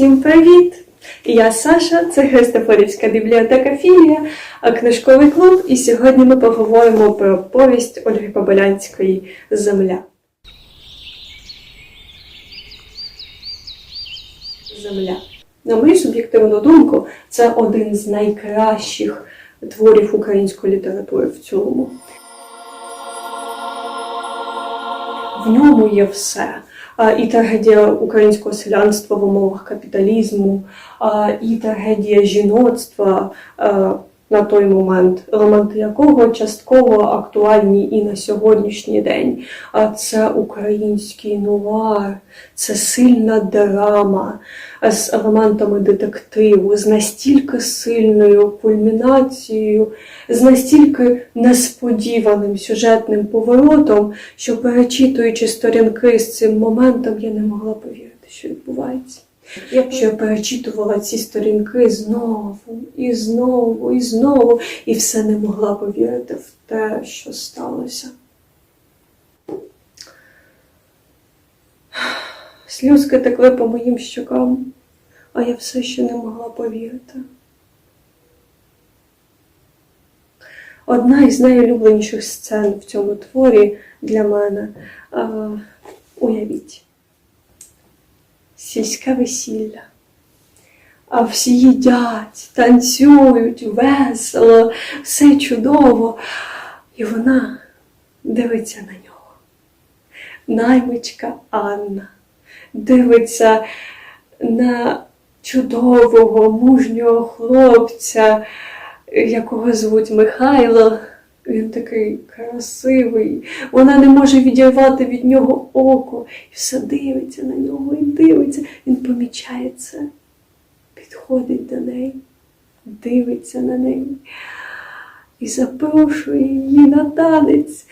Всім привіт! Я Саша, це Христофорівська бібліотека Філія, книжковий клуб. І сьогодні ми поговоримо про повість Ольги Кобилянської Земля. Земля. На мою суб'єктивну думку, це один з найкращих творів української літератури в цілому. В ньому є все. І трагедія українського селянства в умовах капіталізму, і трагедія жіноцтва на той момент, елементи якого частково актуальні і на сьогоднішній день. А це український нуар, це сильна драма з елементами детективу, з настільки сильною кульмінацією, з настільки несподіваним сюжетним поворотом, що перечитуючи сторінки з цим моментом, я не могла повірити, що відбувається. Що я перечитувала ці сторінки знову і знову, і знову, і все не могла повірити в те, що сталося. Сльозки текли по моїм щокам, а я все ще не могла повірити. Одна із найулюбленіших сцен в цьому творі для мене. Уявіть, сільське весілля. А всі їдять, танцюють, весело, все чудово. І вона дивиться на нього. Наймичка Анна дивиться на чудового, мужнього хлопця, якого звуть Михайло. Він такий красивий, вона не може відірвати від нього око. І все дивиться на нього дивиться. Він помічає це, підходить до неї, дивиться на неї і запрошує її на танець.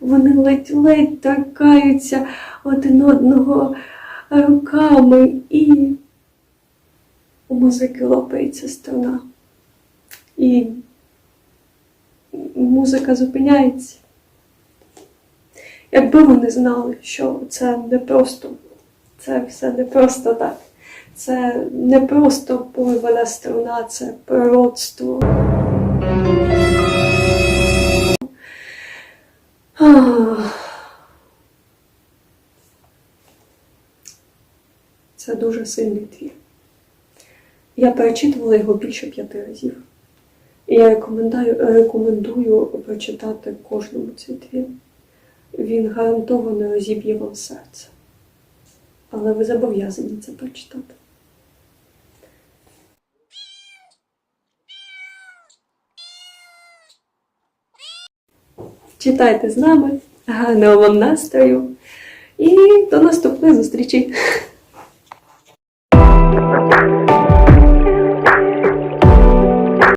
Вони ледь-ледь торкаються один одного руками, і у музики лопається струна. І музика зупиняється. Якби вони знали, що це не просто, це все не просто так. Це не просто порвана струна, це пророцтво. Це дуже сильний твір. Я перечитувала його більше п'яти разів. І я рекомендую, рекомендую прочитати кожному цей твір. Він гарантовано розіб'є вам серце. Але ви зобов'язані це прочитати. Читайте з нами, гарного настрою і до наступної зустрічі!